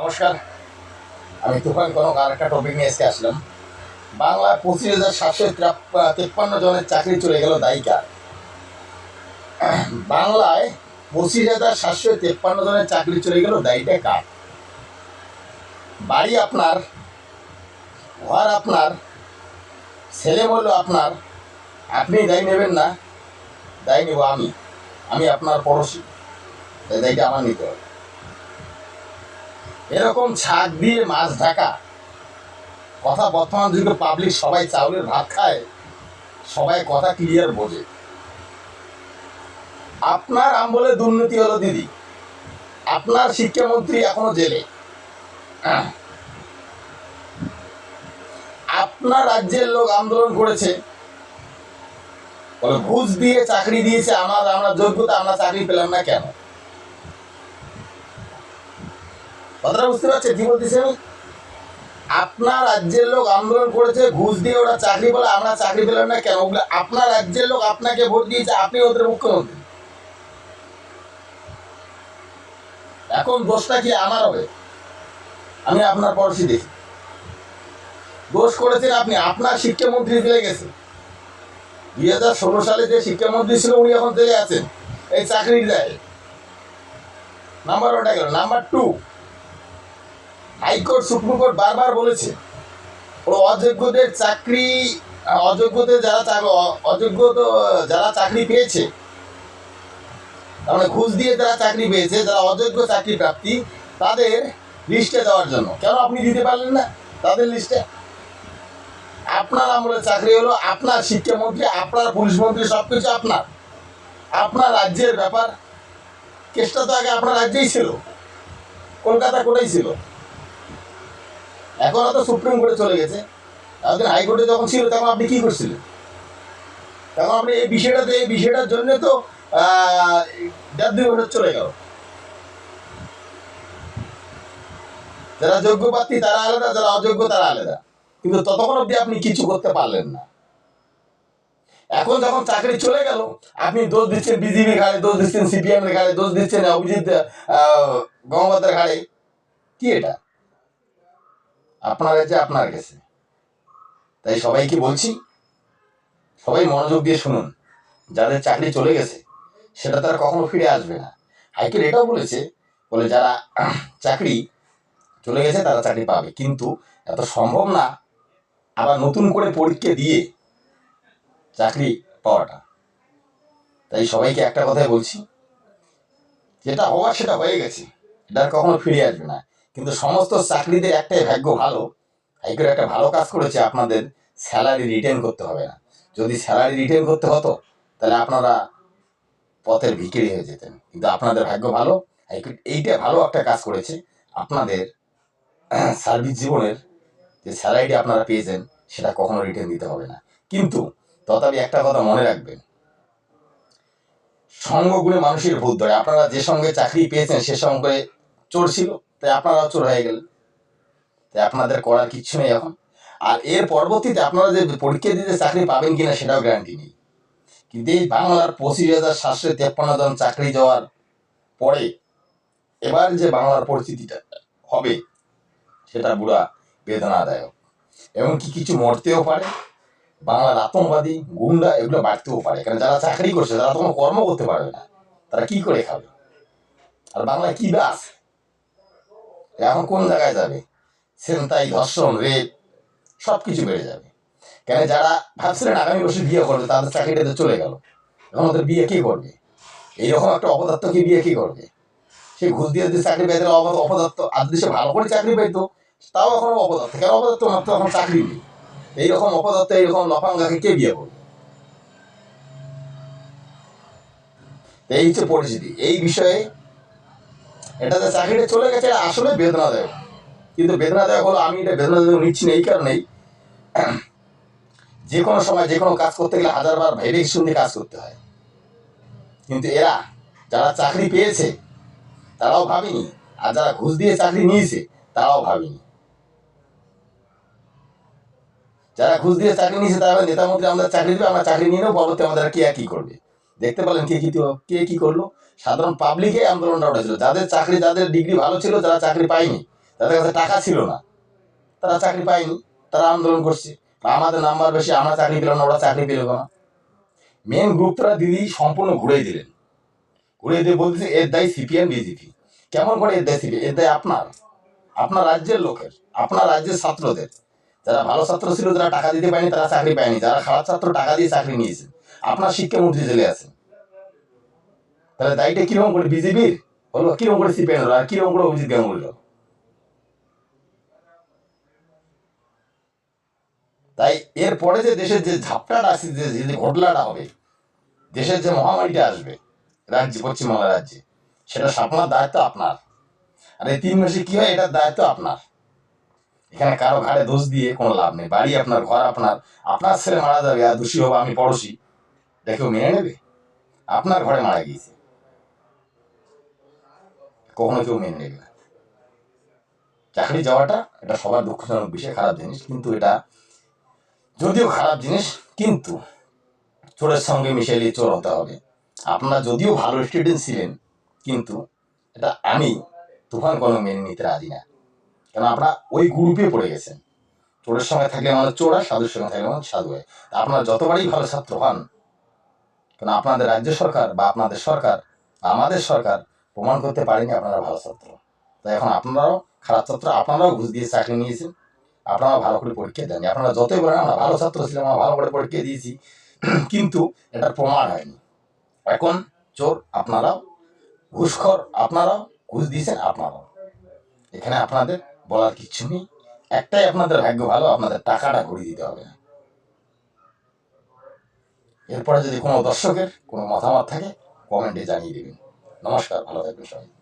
নমস্কার। আমি তুফান কনক, আর একটা টপিক নিয়ে এসে আসলাম। বাংলা পঁচিশ হাজার সাতশো তেপ্পান্ন জনের চাকরি চলে গেল দায়িকা। বাংলায় পঁচিশ হাজার সাতশো তেপ্পান্ন জনের চাকরি চলে গেল দায়ীটা কার? বাড়ি আপনার, ঘর আপনার, ছেলে বলল আপনার, আপনি দায়ী নেবেন না, দায়ী নেব আমি। আমি আপনার পড়োশি। তাই দায়ীটা আমার নিতে হবে। এরকম ছাক দিয়ে মাছ ঢাকা। কথা বর্তমান যুগে পাবলিক সবাই চাউলের ভাত খায়, সবাই কথা ক্লিয়ার বোঝে। আপনার আমবলে দুর্নীতি হলো দিদি। আপনার শিক্ষামন্ত্রী এখনও জেলে। আহ। আপনার রাজ্যের লোক আন্দোলন করেছে। ঘুষ দিয়ে চাকরি দিয়েছে, আমার আমরা যোগ্যতা আমরা চাকরি পেলাম না কেন? কথাটা বুঝতে পারছেন? কি বলতেছি আমি আপনার রাজ্যের লোক আন্দোলন করেছে, ঘুষ দিয়ে ওরা চাকরি বলে আমরা চাকরি পেলাম না কেন? ওগুলো আপনার রাজ্যের লোক আপনাকে ভোট দিয়েছে, আপনি ওদের মুখ্যমন্ত্রী। এখন দোষটা কি আমার হবে? আমি আপনার পড়োশি দেখি। দোষ করেছেন আপনি, আপনার শিক্ষামন্ত্রী জেলে গেছে। দুই হাজার ষোলো সালে যে শিক্ষামন্ত্রী ছিল, উনি এখন জেলে আছেন এই চাকরির দেয়। নাম্বার ওটা গেল number two high court, supreme court বারবার বলেছে ও অযোগ্যদের চাকরি, অযোগ্যদের যারা অযোগ্য যারা চাকরি পেয়েছে, তার মানে ঘুষ দিয়ে যারা চাকরি পেয়েছে, যারা অযোগ্য চাকরি প্রাপ্তি, তাদের লিস্টে দেওয়ার জন্য। কেন আপনি দিতে পারলেন না? তাদের লিস্টে আপনার আমলে চাকরি হলো আপনার শিক্ষামন্ত্রী, আপনার পুলিশ মন্ত্রী সব কিছু আপনার। আপনার রাজ্যের ব্যাপার। কেসটা তো আগে আপনার রাজ্যেই ছিল। কলকাতা কোটাই ছিল। এখন তো সুপ্রিম কোর্টে চলে গেছে। এতদিন হাইকোর্টে যখন ছিল, তখন আপনি কি করছিলেন? তখন আপনি এই বিষয়টাতে, এই বিষয়টার জন্য তো দেড় দুই বছর চলে গেল। যারা যোগ্য প্রার্থী, তারা আলাদা, যারা অযোগ্য, তারা আলাদা। কিন্তু ততক্ষণ অব্দি আপনি কিছু করতে পারলেন না। এখন যখন চাকরি চলে গেল, আপনি দোষ দিচ্ছেন বিজেপি ঘাড়ে, দোষ দিচ্ছেন সিপিএম এর ঘাড়ে, দোষ দিচ্ছেন অভিজিৎ গঙ্গোপাধ্যায়ের ঘাড়ে। কি এটা? আপনার কাছে আপনার কাছে তাই সবাইকে বলছি, সবাই মনোযোগ দিয়ে শুনুন। যাদের চাকরি চলে গেছে, সেটা তার কখনো ফিরে আসবে না। হাইকোর্ট এটাও বলেছে, বলে যারা চাকরি চলে গেছে, তারা চাকরি পাবে। কিন্তু এত সম্ভব না আবার নতুন করে পরীক্ষা দিয়ে চাকরি পাওয়াটা। তাই সবাইকে একটা কথাই বলছি, যেটা হওয়ার সেটা হয়ে গেছে, এটা কখনো ফিরে আসবে না। কিন্তু সমস্ত চাকরিদের একটাই ভাগ্য ভালো, হাইকোর্ট একটা ভালো কাজ করেছে, আপনাদের স্যালারি রিটার্ন করতে হবে না। যদি স্যালারি রিটার্ন করতে হতো, তাহলে আপনারা পথের ভিকিরি হয়ে যেতেন। কিন্তু আপনাদের ভাগ্য ভালো, হাইকোর্ট এইটা ভালো একটা কাজ করেছে। আপনাদের সার্ভিস জীবনের যে স্যালারিটি আপনারা পেয়েছেন, সেটা কখনো রিটার্ন দিতে হবে না। কিন্তু তথাপি একটা কথা মনে রাখবেন, সঙ্গগুণে মানুষের ভূত ধরে। আপনারা যে সঙ্গে চাকরি পেয়েছেন, সে সঙ্গে চোর ছিল। তাই আপনারা চোর হয়ে গেলেন তাই আপনাদের করার কিচ্ছু নেই এখন। আর এর পরবর্তীতে আপনারা যে পরীক্ষা দিতে চাকরি পাবেন কিনা সেটাও গ্যারান্টি নেই। কিন্তু এই বাংলার পঁচিশ হাজার সাতশো তেপ্পান্ন জন চাকরি যাওয়ার পরে এবার যে বাংলার পরিস্থিতিটা হবে, সেটা বুড়া বেদনাদায়ক। এমনকি কিছু মরতেও পারে, বাংলার আতঙ্কবাদী, গুন্ডা এগুলো বাড়তেও পারে। কারণ যারা চাকরি করছে তারা তো কোনো কর্ম করতে পারবে না, তারা কি করে খাবে? আর বাংলায় কি বা আছে এখন কোন জায়গায় যাবে? ছিনতাই ধর্ষণ, রেপ সব কিছু বেড়ে যাবে। কেন যারা ভাবছিলেন আগামী বছর বিয়ে করবে, তাদের চাকরিটা তো চলে গেল। এখন ওদের বিয়ে কে করবে? এইরকম একটা অপদার্থকে বিয়ে কি করবে? সে ঘুষ দিয়ে যদি চাকরি পেয়ে দিলে অপদ- অপদার্থ। আর সে ভালো করে চাকরি পেতো, তাও এখনও অপদার্থ। কেন অপদার্থ মাত্র এখন চাকরি নেই? এইরকম অপদার্থ, এইরকম লফাঙ্গাকে কে বিয়ে করবে? এই হচ্ছে পরিস্থিতি। এই বিষয়ে এটা যে চাকরিটা চলে গেছে, এটা আসলে বেদনাদায়ক। কিন্তু বেদনাদায়ক হলো আমি এটা বেদনাদায়ক নিচ্ছি না, এই কারণেই যে কোনো সময়, যে কোনো কাজ করতে গেলে হাজারবার ভেবে শুনে কাজ করতে হয়। কিন্তু এরা যারা চাকরি পেয়েছে, তারাও ভাবেনি। আর যারা ঘুষ দিয়ে চাকরি নিয়েছে, তারাও ভাবেনি। যারা ঘুষ দিয়ে চাকরি নিয়েছে, তারা নেতা মন্ত্রী আমাদের চাকরি দেবে, আমরা চাকরি নিয়ে নেব, পরবর্তী আমাদের কে আর কি করবে? দেখতে পেলেন কে কি কে কি করল? সাধারণ পাবলিকে আন্দোলনটা উঠেছিল। যাদের চাকরি, যাদের ডিগ্রি ভালো ছিল যারা চাকরি পায়নি। তাদের কাছে টাকা ছিল না। তারা চাকরি পায়নি। তারা আন্দোলন করছে। আমাদের নাম্বার বেশি, আমরা চাকরি পেলাম না, ওরা চাকরি পেল না মেন গ্রুপটা দিদি সম্পূর্ণ ঘুরিয়ে দিলেন। ঘুরিয়ে দিয়ে বলতেছে, এর দায়ী সিপিএম বিজেপি কেমন করে এর দায় সিপিএম এর দায় আপনার। আপনার রাজ্যের লোকের, আপনার রাজ্যের ছাত্রদের। যারা ভালো ছাত্র ছিল, যারা টাকা দিতে পারেনি, তারা চাকরি পায়নি। যারা খারাপ ছাত্র, টাকা দিয়ে চাকরি নিয়েছে। আপনার শিক্ষামন্ত্রী জেলে আছেন তাহলে দায়ীটা কীরকম করে বিজেপির? হলো কীরকম করে সিপিএম হলো আর কীরকম করে অভিজিৎ গাঙ্গুলি হলো তাই এরপরে যে দেশের যে ঝাপটাটা আসছে যে যে ঘটনাটা হবে, দেশের যে মহামারীটা আসবে, রাজ্যে, পশ্চিমবাংলা রাজ্যে, সেটা সামলার দায়িত্ব আপনার। আর এই তিন মাসে কি হয়, এটার দায়িত্ব আপনার। এখানে কারও ঘাড়ে দোষ দিয়ে কোনো লাভ নেই। বাড়ি আপনার, ঘর আপনার আপনার ছেলে মারা যাবে, আর দোষী হব আমি পড়োশি। কেউ মেনে নেবে? আপনার ঘরে মারা গিয়েছে। কখনো কেউ মেনে নেবে না। চাকরি যাওয়াটা এটা সবার দুঃখজনক বিষয়, খারাপ জিনিস। কিন্তু এটা যদিও খারাপ জিনিস, কিন্তু চোরের সঙ্গে মিশে মিশাইলে চোর হতে হবে। আপনারা যদিও ভালো স্টুডেন্ট ছিলেন, কিন্তু এটা আমি তুফান কোনো মেনে নিতে রাজি না। কেন আপনারা ওই গ্রুপে পড়ে গেছেন। চোরের সঙ্গে থাকলে মানুষ চোর সাধুর সঙ্গে থাকলে মানুষ সাধু হয়। আপনারা যতবারই ভালো ছাত্র হন কেন আপনাদের রাজ্য সরকার বা আপনাদের সরকার আমাদের সরকার প্রমাণ করতে পারেনি আপনারা ভালো ছাত্র। তাই এখন আপনারাও খারাপ ছাত্র, আপনারাও ঘুষ দিয়ে চাকরি নিয়েছেন। আপনারা ভালো করে পরীক্ষা দেননি। আপনারা যতই বলেন, আমরা ভালো ছাত্র ছিলাম, আমরা ভালো করে পরীক্ষা দিয়েছি। কিন্তু এটার প্রমাণ হয়নি। এখন চোর আপনারাও, ঘুষখর আপনারাও, ঘুষ দিয়েছেন আপনারাও। এখানে আপনাদের বলার কিচ্ছু নেই। একটাই আপনাদের ভাগ্য ভালো, আপনাদের টাকাটা ঘুরিয়ে দিতে হবে। না এরপরে যদি কোনো দর্শকের কোনো মতামত থাকে কমেন্টে জানিয়ে দেবেন। নমস্কার ভালো থাকবেন সবাই।